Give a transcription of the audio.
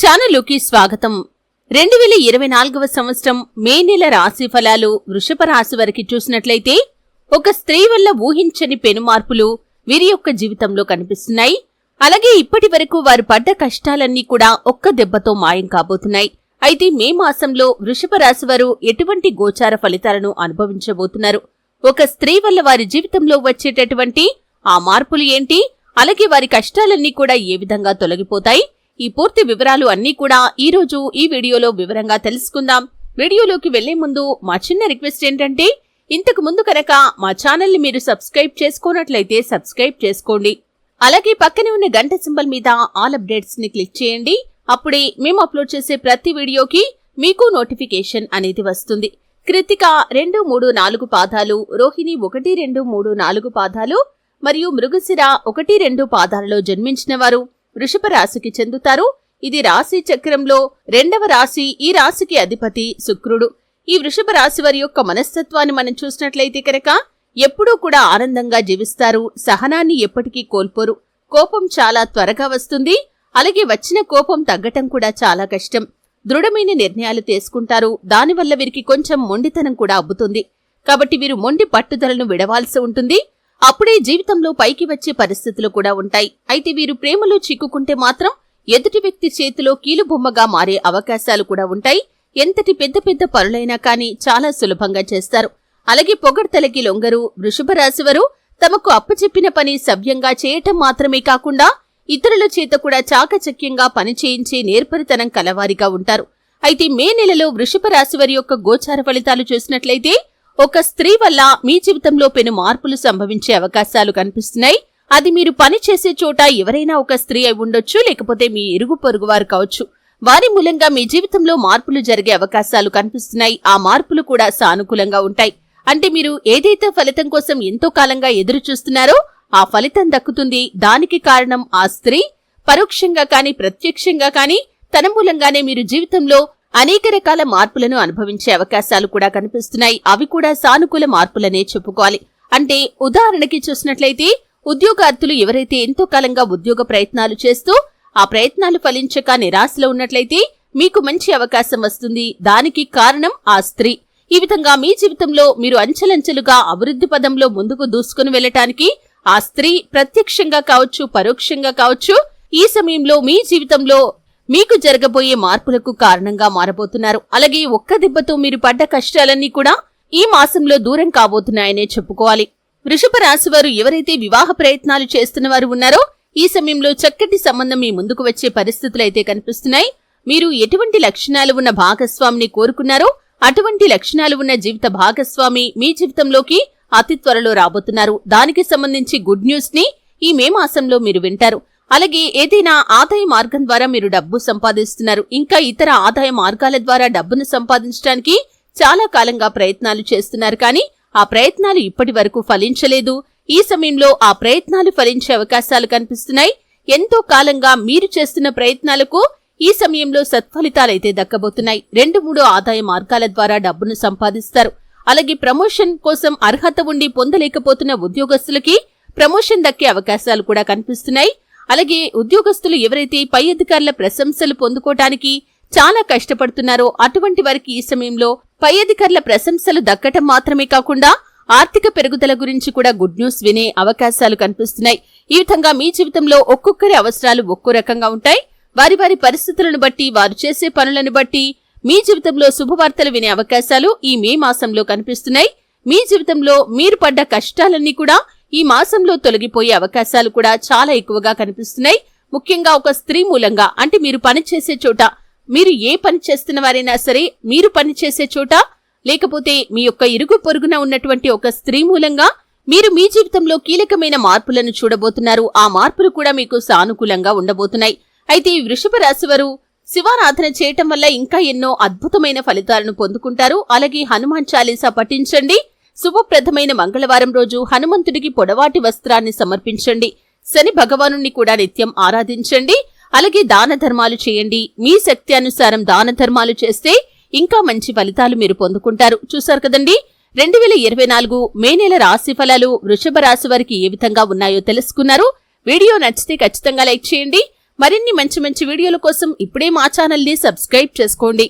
ఛానల్లోకి స్వాగతం. రెండు వేల ఇరవై నాలుగవ సంవత్సరం మే నెల రాశి ఫలాలు వృషభ రాశి వారికి చూసినట్లయితే ఒక స్త్రీ వల్ల ఊహించని పెను మార్పులు వీరి యొక్క జీవితంలో కనిపిస్తున్నాయి. అలాగే ఇప్పటి వరకు వారు పడ్డ కష్టాలన్నీ కూడా ఒక్క దెబ్బతో మాయం కాబోతున్నాయి. అయితే మే మాసంలో వృషభ రాశి వారు ఎటువంటి గోచార ఫలితాలను అనుభవించబోతున్నారు? ఒక స్త్రీ వల్ల వారి జీవితంలో వచ్చేటటువంటి ఆ మార్పులు ఏంటి? అలాగే వారి కష్టాలన్నీ కూడా ఏ విధంగా తొలగిపోతాయి? ఈ పూర్తి వివరాలు అన్నీ కూడా ఈ రోజు ఈ వీడియోలో వివరంగా తెలుసుకుందాం. వీడియోలోకి వెళ్ళే ముందు మా చిన్న రిక్వెస్ట్ ఏంటంటే ఇంతకు ముందు కనుక మా ఛానల్ని మీరు సబ్స్క్రైబ్ చేసుకోనట్లయితే సబ్స్క్రైబ్ చేసుకోండి. అలాగే పక్కనే ఉన్న గంట సింబల్ మీద ఆల్ అప్డేట్స్ని క్లిక్ చేయండి. అప్పుడే మేము అప్లోడ్ చేసే ప్రతి వీడియోకి మీకు నోటిఫికేషన్ అనేది వస్తుంది. కృతిక రెండు మూడు నాలుగు పాదాలు రోహిణి ఒకటి రెండు మూడు నాలుగు పాదాలు మరియు మృగశిర ఒకటి రెండు పాదాలలో జన్మించిన వారు వృషభ రాశికి చెందుతారు. ఇది రాశి చక్రంలో రెండవ రాశి ఈ రాశికి అధిపతి శుక్రుడు. ఈ వృషభ రాశి వారి యొక్క మనస్తత్వాన్ని మనం చూసినట్లయితే కనుక ఎప్పుడూ కూడా ఆనందంగా జీవిస్తారు. సహనాన్ని ఎప్పటికీ కోల్పోరు. కోపం చాలా త్వరగా వస్తుంది. అలాగే వచ్చిన కోపం తగ్గటం కూడా చాలా కష్టం. దృఢమైన నిర్ణయాలు తీసుకుంటారు. దానివల్ల వీరికి కొంచెం మొండితనం కూడా అబ్బుతుంది. కాబట్టి వీరు మొండి పట్టుదలను విడవాల్సి ఉంటుంది. అప్పుడే జీవితంలో పైకి వచ్చే పరిస్థితులు కూడా ఉంటాయి. అయితే వీరు ప్రేమలో చిక్కుకుంటే మాత్రం ఎదుటి వ్యక్తి చేతిలో కీలుబొమ్మగా మారే అవకాశాలు కూడా ఉంటాయి. ఎంతటి పెద్ద పెద్ద పనులైనా కానీ చాలా సులభంగా చేస్తారు. అలాగే పొగడ్తలకి లొంగరు వృషభ రాశివారు తమకు అప్పచెప్పిన పని సవ్యంగా చేయటం మాత్రమే కాకుండా ఇతరుల చేత కూడా చాకచక్యంగా పని చేయించే నేర్పరితనం కలవారిగా ఉంటారు. అయితే మే నెలలో వృషభ రాశివారి యొక్క గోచార ఫలితాలు చూసినట్లయితే ఒక స్త్రీ వల్ల మీ జీవితంలో పెను మార్పులు సంభవించే అవకాశాలు కనిపిస్తున్నాయి. అది మీరు పని చేసే చోట ఎవరైనా ఒక స్త్రీ అయి ఉండొచ్చు లేకపోతే మీ ఇరుగు పొరుగు వారు కావచ్చు. వారి మూలంగా మీ జీవితంలో మార్పులు జరిగే అవకాశాలు కనిపిస్తున్నాయి. ఆ మార్పులు కూడా సానుకూలంగా ఉంటాయి. అంటే మీరు ఏదైతే ఫలితం కోసం ఎంతో కాలంగా ఎదురు చూస్తున్నారో ఆ ఫలితం దక్కుతుంది. దానికి కారణం ఆ స్త్రీ. పరోక్షంగా కానీ ప్రత్యక్షంగా కానీ తన మూలంగానే మీరు జీవితంలో అనేక రకాల మార్పులను అనుభవించే అవకాశాలు కూడా కనిపిస్తున్నాయి. అవి కూడా సానుకూల మార్పులనే చెప్పుకోవాలి. అంటే ఉదాహరణకి చూసినట్లయితే ఉద్యోగార్థులు ఎవరైతే ఎంతో కాలంగా ఉద్యోగ ప్రయత్నాలు చేస్తూ ఆ ప్రయత్నాలు ఫలించక నిరాశలో ఉన్నట్లయితే మీకు మంచి అవకాశం వస్తుంది. దానికి కారణం ఆ స్త్రీ. ఈ విధంగా మీ జీవితంలో మీరు అంచెలంచెలుగా అభివృద్ధి పదంలో ముందుకు దూసుకుని వెళ్ళటానికి ఆ స్త్రీ ప్రత్యక్షంగా కావచ్చు పరోక్షంగా కావచ్చు ఈ సమయంలో మీ జీవితంలో మీకు జరగబోయే మార్పులకు కారణంగా మారబోతున్నారు. అలాగే ఒక్క దెబ్బతో మీరు పడ్డ కష్టాలన్నీ కూడా ఈ మాసంలో దూరం కాబోతున్నాయనే చెప్పుకోవాలి. వృషభ రాశి వారు ఎవరైతే వివాహ ప్రయత్నాలు చేస్తున్న వారు ఉన్నారో ఈ సమయంలో చక్కటి సంబంధం మీ ముందుకు వచ్చే పరిస్థితులైతే కనిపిస్తున్నాయి. మీరు ఎటువంటి లక్షణాలు ఉన్న భాగస్వామిని కోరుకున్నారో అటువంటి లక్షణాలు ఉన్న జీవిత భాగస్వామి మీ జీవితంలోకి అతి త్వరలో రాబోతున్నారు. దానికి సంబంధించి గుడ్ న్యూస్ని ఈ మే మాసంలో మీరు వింటారు. అలాగే ఏదైనా ఆదాయ మార్గం ద్వారా మీరు డబ్బు సంపాదిస్తున్నారు ఇంకా ఇతర ఆదాయ మార్గాల ద్వారా డబ్బును సంపాదించడానికి చాలా కాలంగా ప్రయత్నాలు చేస్తున్నారు కానీ ఆ ప్రయత్నాలు ఇప్పటి వరకు ఫలించలేదు. ఈ సమయంలో ఆ ప్రయత్నాలు ఫలించే అవకాశాలు కనిపిస్తున్నాయి. ఎంతో కాలంగా మీరు చేస్తున్న ప్రయత్నాలకు ఈ సమయంలో సత్ఫలితాలైతే దక్కబోతున్నాయి. రెండు మూడు ఆదాయ మార్గాల ద్వారా డబ్బును సంపాదిస్తారు. అలాగే ప్రమోషన్ కోసం అర్హత ఉండి పొందలేకపోతున్న ఉద్యోగస్తులకి ప్రమోషన్ దక్కే అవకాశాలు కూడా కనిపిస్తున్నాయి. అలాగే ఉద్యోగస్తులు ఎవరైతే పై అధికారుల ప్రశంసలు పొందుకోవటానికి చాలా కష్టపడుతున్నారో అటువంటి వారికి ఈ సమయంలో పై అధికారుల ప్రశంసలు దక్కటం మాత్రమే కాకుండా ఆర్థిక పెరుగుదల గురించి కూడా గుడ్ న్యూస్ వినే అవకాశాలు కనిపిస్తున్నాయి. ఈ విధంగా మీ జీవితంలో ఒక్కొక్కరి అవసరాలు ఒక్కో రకంగా ఉంటాయి. వారి వారి పరిస్థితులను బట్టి వారు చేసే పనులను బట్టి మీ జీవితంలో శుభవార్తలు వినే అవకాశాలు ఈ మే మాసంలో కనిపిస్తున్నాయి. మీ జీవితంలో మీరు పడ్డ కష్టాలన్నీ కూడా ఈ మాసంలో తొలగిపోయే అవకాశాలు కూడా చాలా ఎక్కువగా కనిపిస్తున్నాయి. ముఖ్యంగా ఒక స్త్రీ మూలంగా. అంటే మీరు పని చేసే చోట మీరు ఏ పని చేస్తున్న వారైనా సరే మీరు పని చేసే చోట లేకపోతే మీ యొక్క ఇరుగు పొరుగున ఉన్నటువంటి ఒక స్త్రీ మూలంగా మీరు మీ జీవితంలో కీలకమైన మార్పులను చూడబోతున్నారు. ఆ మార్పులు కూడా మీకు సానుకూలంగా ఉండబోతున్నాయి. అయితే ఈ వృషభ రాశివారు శివారాధన చేయటం వల్ల ఇంకా ఎన్నో అద్భుతమైన ఫలితాలను పొందుకుంటారు. అలాగే హనుమాన్ చాలీసా పఠించండి. శుభప్రదమైన మంగళవారం రోజు హనుమంతుడికి పొడవాటి వస్త్రాన్ని సమర్పించండి. శని భగవానుణ్ణి కూడా నిత్యం ఆరాధించండి. అలాగే దాన ధర్మాలు చేయండి. మీ శక్తి అనుసారం దాన ధర్మాలు చేస్తే ఇంకా మంచి ఫలితాలు మీరు పొందుకుంటారు. చూశారు కదండి? రెండు వేల ఇరవై నాలుగు మే నెల రాశి ఫలాలు వృషభ రాశి వారికి ఏ విధంగా ఉన్నాయో తెలుసుకున్నారు. వీడియో నచ్చితే ఖచ్చితంగా లైక్ చేయండి. మరిన్ని మంచి మంచి వీడియోల కోసం ఇప్పుడే మా ఛానల్ని సబ్స్క్రైబ్ చేసుకోండి.